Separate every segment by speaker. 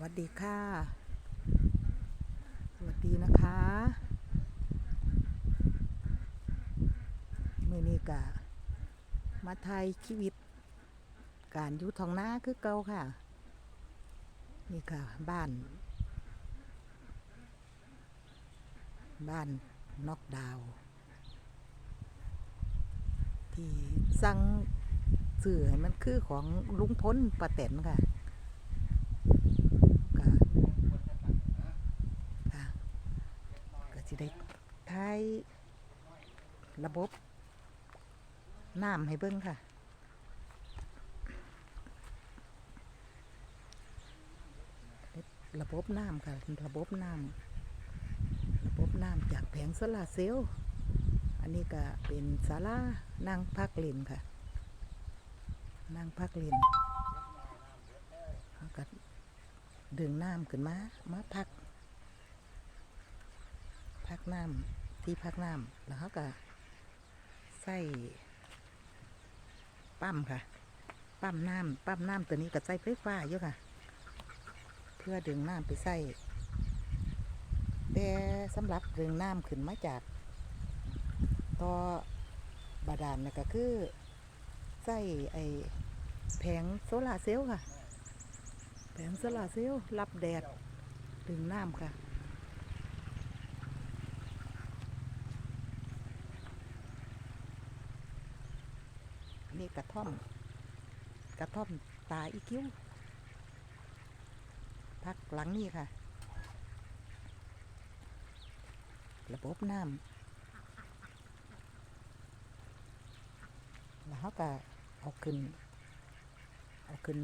Speaker 1: วัสดีค่ะ สวัสดีนะคะมื่อนี้กะมาไทยชีวิต การอยู่ท้องนาคือเก่าค่ะ นี่ค่ะ บ้าน บ้านนอกดาว ที่สั่งสื่อให้มันคือของลุงพ้นป้าแตนค่ะ ก็ค่ะก็สิได้ทาย ระบบน้ำให้เบิ่งค่ะ ระบบน้ำค่ะ ระบบน้ำระบบน้ำจากแผงโซลาร์เซลล์อันนี้ก็เป็นศาลานั่งพักเล่นค่ะนั่งพักเล่นก็ดึงน้ำขึ้นมา มาพัก พักน้ำ ที่พักน้ำแล้วเขาก็ใส่ปั๊มค่ะ ปั๊มน้ำปั๊มน้ำตัวนี้ก็ใส่ไฟฟ้าอยู่ค่ะ เพื่อดึงน้ำไปใส่แต่สำหรับดึงน้ำขึ้นมาจากต่อบาดาลนะก็คือใส่ไอแผงโซลาร์เซลล์ค่ะ แผงโซลาร์เซลล์รับแดดดึงน้ำค่ะ นี่ กระท่อม กระท่อมตาอีกิ้วพักหลังนี่ค่ะ ระบบน้ำแล้วเขาก็เอาขึ้น เอาขึ้น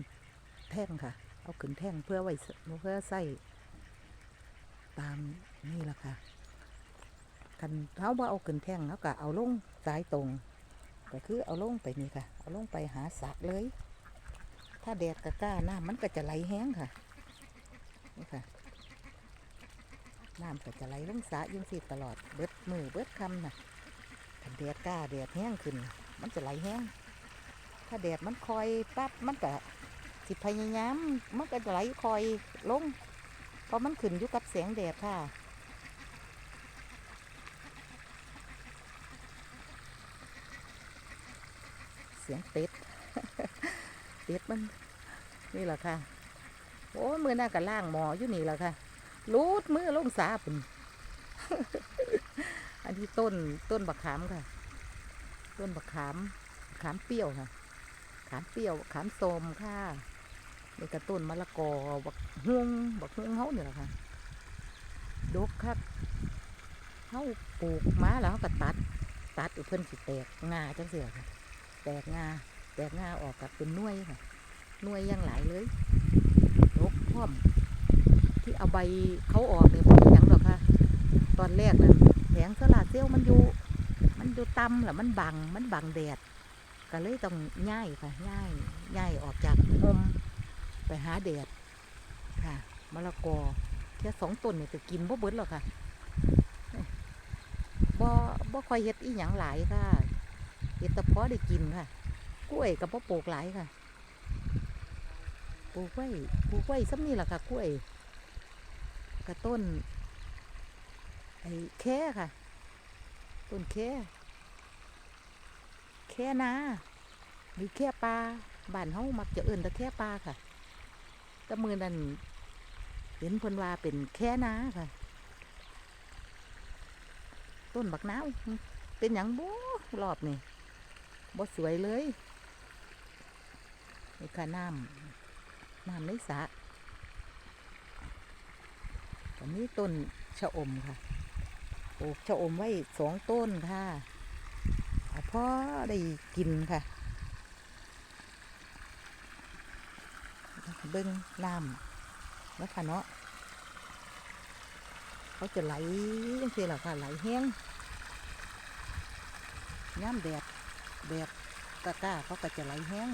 Speaker 1: แท่งค่ะ เอาขึ้นแท่งเพื่อไว้เพื่อใส่ตามนี่แหละค่ะกันเขาว่าเอาขึ้นแท่งเขาก็เอาลงสายตรง ก็คือเอาลงไปนี่ค่ะ เอาลงไปหาสระเลย ถ้าแดดกะกล้าน้ำมันก็จะไหลแห้งค่ะนี่ค่ะน้ำก็จะไหลลงสระอยังสิตลอดเบิดมือเบิดคำน่ะถ้าแดดกล้าแดดแห้งขึ้น มันจะไหลแห้งถ้าแดดมันคอยปั๊บมันก็สิพยายามมันก็ไหลคอยลงเพราะมันขึ้นอยู่กับแสงแดดค่ะ เสียงเป็ด เป็ดมัน นี่แหละค่ะ โอ้มือหน้ากับล่างหมออยู่นี่แหละค่ะ รูดมือลงสาปุ่นอันที่ต้นต้นบักขามค่ะ ต้นบักขาม ขามเปรี้ยวค่ะ ขามเปรี้ยวขามโสมค่ะนี่กระต้นมะละกอบักฮวงบักฮวงเฮาเนี่ยแหละค่ะดกครับเฮาปลูกมาแล้วเราก็ตัด ตัดอยู่เพิ่นสิแตกงาจังเสียค่ะ แตกงาแตกงาออกกับเป็นน่วยค่ะน่วยยังหลายเลยดกพร้อม ที่เอาใบเขาออกเนี่ยเพราะหยังหรอกค่ะ ตอนแรกนั่นแผงโซลาเซลล์มันอยู่ มันอยู่ต่ำแหละมันบังมันบังแดดก็เลยต้องย้ายค่ะย้ายย้ายออกจากโฮมไปหาแดดค่ะมะละกอแค่สองต้นเนี่ยจะกินบ่เบิดหรอกค่ะบ่บ่ค่อยเฮ็ดอีหยังหลายค่ะ เฮ็ดแต่พอได้กินค่ะ กล้วยกับบ่ปลูกหลายค่ะ ปลูกไว้ปลูกไว้ซ้ำนี่แหละค่ะ กล้วยกระต้นไอ้แค่ค่ะ ต้นแค่แค่นาหรือแค่ปลาบ้านเฮามักจะเอิ่นแต่แค่ปลาค่ะแต่มือนั้นเห็นพนว่าเป็นแค่นาค่ะ ต้นบักนาวเป็นหยังบ่รอบนี่ บ่สวยเลยนี่ค่ะน้ำน้ำในสระตอนนี้ต้นชะอมค่ะปลูกชะอมไว้สองต้นค่ะเอาพอได้กินค่ะเบิ้งน้ำแล้วค่ะเนาะเขาจะไหลยังไงล่ะค่ะไหลแห้งย้ำแดด แดดกะกล้าเขาก็จะไหลแห้ง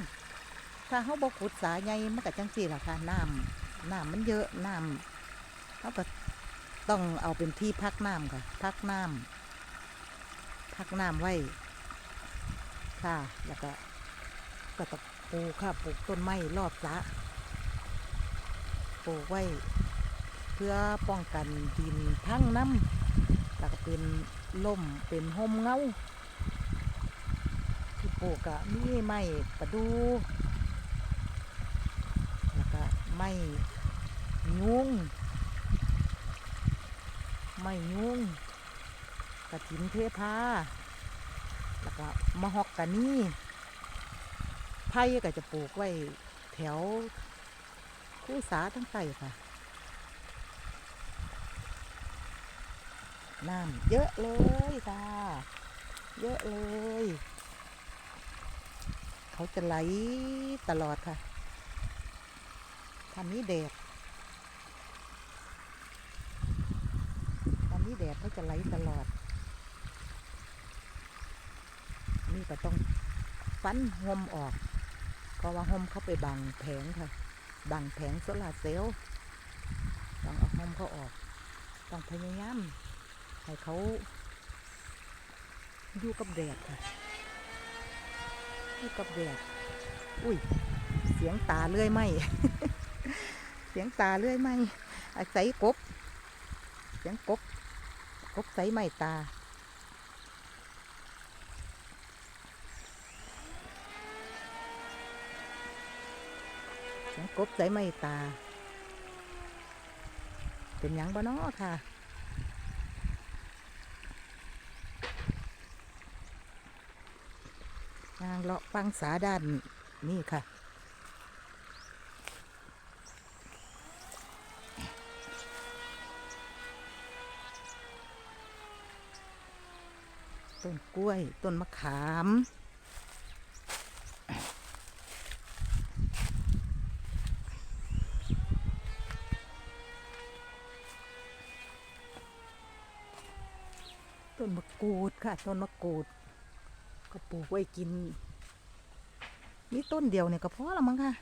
Speaker 1: ถ้าเขาบขุดสาใหญ่มันก็จังสีล่ะค่ะน้ำน้ำมันเยอะน้ำเขาก็ต้องเอาเป็นที่พักน้ำค่ะพักน้ำพักน้ำไว้ ค่ะ แล้วก็ก็ต้องปลูกค่ะปลูกต้นไม้รอบสระปลูกไว้ เพื่อป้องกันดินทั้งน้ำแล้วก็เป็นล่มเป็นห่มเงา ปลูกกะมีไม้ประดูแล้วก็ไม้ยุงไม้ยุงกระถินเทพาแล้วก็มะฮอกกานี่ไผ่ก็จะปลูกไว้แถวคู่สาทั้งไต่ค่ะน้ำเยอะเลยค่ะเยอะเลย เขาจะไหลตลอดค่ะทำนี้แดดทำนี้แดดเขาจะไหลตลอด นี่ก็ต้องฟันหมออกเพราะว่าหมเข้าไปบังแผงค่ะ บังแผงโซลาร์เซลล์ต้องเอาหมเขาออก ต้องพยายามให้เขาอยู่กับแดดค่ะ อยู่กับแดดอุ้ย เสียงตาเลื่อยไหม เสียงตาเลื่อยไหมอาศัยกบ เสียงกบ กบใส่ไหมตา เสียงกบใส่ไมตา เป็นยังบ่เนาะค่ะ นางเลาะฟังสาด้านนี่ค่ะ ต้นกล้วย ต้นมะขามต้นมะกรูดค่ะ ต้นมะกรูด ก็ปลูกไว้กิน นี่ต้นเดียวเนี่ยก็พอละมั้งค่ะ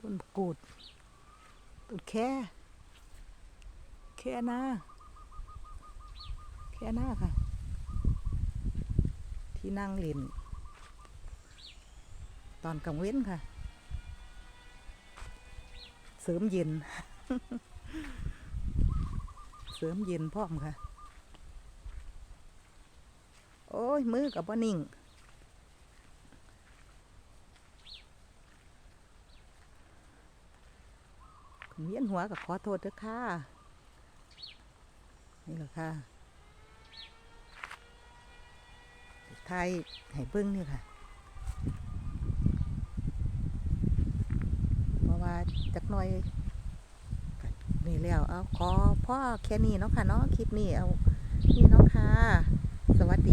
Speaker 1: ต้นกูด ต้นแค่ แค่หน้า แค่หน้าค่ะ ที่นั่งเล่นตอนกลางเว้นค่ะ เสริมเย็น เสริมเย็นพร้อมค่ะ โอ้ ยมือกับบ่นิ่งเวียนหัวกับขอโทษด้วยค่ะ นี่แหละค่ะไทยให้เบิ้งนี่ค่ะ เพราะว่าจักหน่อยนี่แล้ว เอาขอพ่อแค่นี้เนาะค่ะเนาะคลิปนี้เอา นี่เนาะค่ะ สวัสดี